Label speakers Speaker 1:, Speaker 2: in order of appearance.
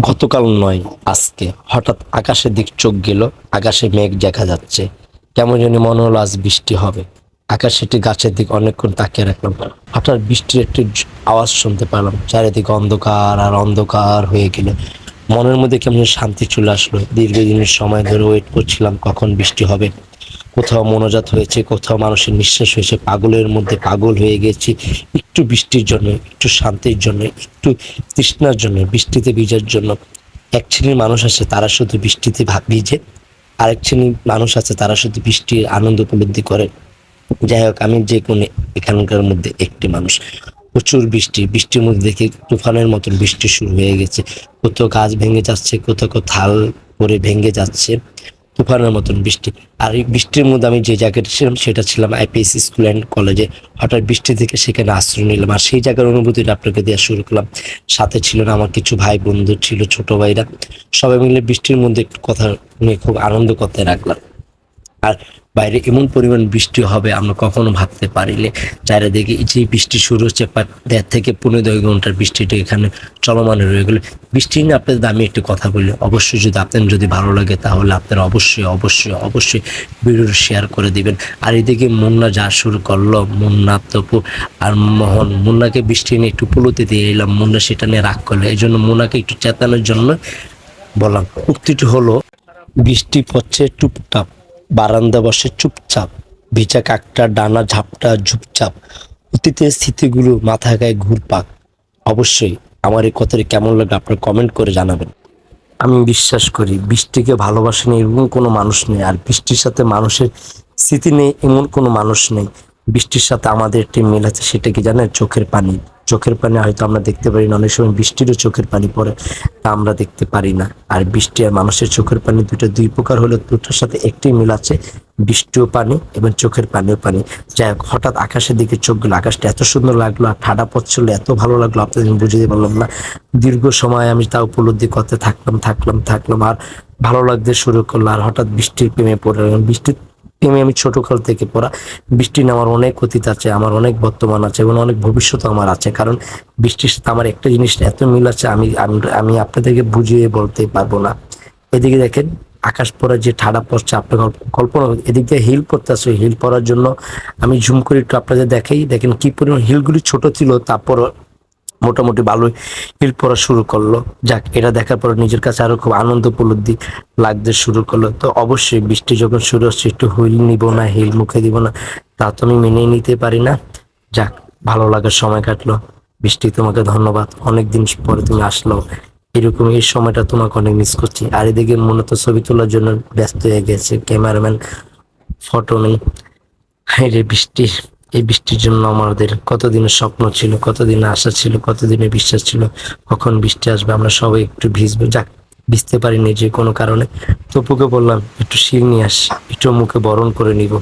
Speaker 1: গতকাল নয়, আজকে। হঠাৎ আকাশের দিক চোখ গেল, আকাশে মেঘ দেখা যাচ্ছে। কেমন জানি মনে হলো আজ বৃষ্টি হবে। আকাশে একটি গাছের দিক অনেকক্ষণ তাকিয়ে রাখলাম। হঠাৎ বৃষ্টির একটি আওয়াজ শুনতে পেলাম। চারিদিকে অন্ধকার আর অন্ধকার হয়ে গেল। মনের মধ্যে কেমন শান্তি চলে আসলো। দীর্ঘদিনের সময় ধরে ওয়েট করছিলাম কখন বৃষ্টি হবে। কোথাও মনোজাত হয়েছে, কোথাও মানুষের নিঃশ্বাস হয়েছে, পাগলের মধ্যে পাগল হয়ে গেছি। একটু বৃষ্টির জন্য, একটু শান্তির জন্য, একটু তৃষ্ণার জন্য, বৃষ্টিতে ভিজার জন্য। এক শ্রেণির মানুষ আছে, তারা শুধু বৃষ্টিতে ভিজে। আরেক শ্রেণির মানুষ আছে, তারা শুধু বৃষ্টির আনন্দ উপলব্ধি করে। যাই হোক, আমি যে কোনো এখানকার মধ্যে একটি মানুষ। প্রচুর বৃষ্টি, বৃষ্টির মধ্যে দেখি তুফানের মতন বৃষ্টি শুরু হয়ে গেছে। কোথাও গাছ ভেঙে যাচ্ছে, কোথাও কোথাও থাল পরে ভেঙে যাচ্ছে। তুফানের মতন বৃষ্টি। আর এই বৃষ্টির মধ্যে আমি যে জায়গাটা ছিলাম, সেটা ছিলাম আইপিএস স্কুল অ্যান্ড কলেজে। হঠাৎ বৃষ্টি থেকে সেখানে আশ্রয় নিলাম। আর সেই জায়গার অনুভূতিটা আপনাকে দেওয়া শুরু করলাম। সাথে ছিল না আমার কিছু ভাই বন্ধু ছিল ছোট ভাইরা। সবাই মিলে বৃষ্টির মধ্যে একটু কথা নিয়ে খুব আনন্দ করতে রাখলাম আর বাইরে এমন পরিমাণ বৃষ্টি হবে আমরা কখনো ভাবতে পারিলে চারিদিকে যে বৃষ্টি শুরু হচ্ছে দেড় থেকে পনেরো দুই ঘণ্টার বৃষ্টিটা এখানে চলমান রয়ে গেলো। বৃষ্টি নিয়ে আপনাদের আমি একটু কথা বলি। অবশ্যই যদি আপনার যদি ভালো লাগে তাহলে আপনারা অবশ্যই অবশ্যই অবশ্যই ভিডিওটা শেয়ার করে দিবেন। আর এদিকে মুন্না যা শুরু করল, মুন্না, তপু আর মোহন, মুন্নাকে বৃষ্টি নিয়ে একটু পুলুতে দিয়ে এলাম। মুন্না সেটা নিয়ে রাগ করল। এই জন্য মুন্নাকে একটু চেতানোর জন্য বললাম, উক্তিটি হলো, বৃষ্টি পড়ছে টুপটাপ। বারান্দা বসে চুপচাপ, ভিজা কাকটা, ডানা ঝাপটা, ঝুপচাপ। অতীতের স্মৃতিগুলো মাথা গায়ে ঘুরপাক। অবশ্যই আমার এই কথাটি কেমন লাগে আপনারা কমেন্ট করে জানাবেন। আমি বিশ্বাস করি, বৃষ্টিকে ভালোবাসে নেই এরকম কোনো মানুষ নেই, আর বৃষ্টির সাথে মানুষের স্মৃতি নেই এমন কোনো মানুষ নেই। বৃষ্টির সাথে আমাদের একটি মিল আছে, সেটা কি জানেন? চোখের পানি। চোখের পানি হয়তো আমরা দেখতে পারি না, অনেক সময় বৃষ্টিরও চোখের পানি পড়ে। তা আমরা দেখতে পারি না। আর বৃষ্টি আর মানুষের চোখের পানি দুটো দুই প্রকার হলে, দুটোর সাথে একটি মিল আছে, বৃষ্টিও পানি এবং চোখের পানিও পানি। যাই হোক, হঠাৎ আকাশের দিকে চোখ গেলো, আকাশটা এত সুন্দর লাগল আর ঠাডা পড়ছিল, এত ভালো লাগল, আপনাদের বুঝিয়ে পারলাম না। দীর্ঘ সময় আমি তা উপলব্ধি করতে থাকলাম থাকলাম থাকলাম, আর ভালো লাগতে শুরু করল, আর হঠাৎ বৃষ্টির প্রেমে পড়ে বৃষ্টির প্রেমে আমি ছোটকাল থেকে পড়া। বৃষ্টি আমার অনেক অতীত আছে, আমার অনেক বর্তমান আছে এবং অনেক ভবিষ্যৎ আমার আছে। কারণ বৃষ্টির সাথে আমার একটা জিনিস এত মিল আছে, আমি, আমি- আপনাদেরকে বুঝিয়ে বলতে পারব না। এদিকে দেখেন, আকাশ পরে যে ঠাডা পড়ছে, আপনার কল্প- কল্পনা এদিক দিয়ে হিল পড়তে আসছে হিল পড়ার জন্য আমি ঝুম করে একটু আপনাদের দেখাই। দেখেন কি পরিমাণ হিলগুলি ছোট ছিল তারপর মোটামুটি ভালোই হিল পড়া শুরু করল। যাক, এটা দেখার পর নিজের কাছে আরও খুব আনন্দ উপলব্ধি লাগতে শুরু করল। তো অবশ্যই বৃষ্টি যখন শুরু হচ্ছে, একটু হুইল নিব না, হিল মুখে দিব না, তা তো আমি মেনে নিতে পারি না। যাক, ভালো লাগার সময় কাটলো। বৃষ্টি তোমাকে ধন্যবাদ। অনেকদিন পরে তুমি আসলো। এরকম এই সময়টা তোমাকে অনেক মিস করছি। আর এদিকে মূলত ছবি তোলার জন্য ব্যস্ত হয়ে গেছে। ক্যামেরাম্যান ফটো নেই। রে বৃষ্টি। এই বৃষ্টির জন্য আমাদের কতদিনের স্বপ্ন ছিল কতদিন আশা ছিল, কতদিনের বিশ্বাস ছিল, কখন বৃষ্টি আসবে আমরা সবাই একটু ভিজবো। যাক, ভিজতে পারিনি যে কোনো কারণে। তপুকে বললাম, একটু শিল নিয়ে আস, একটু মুখে বরণ করে নিব।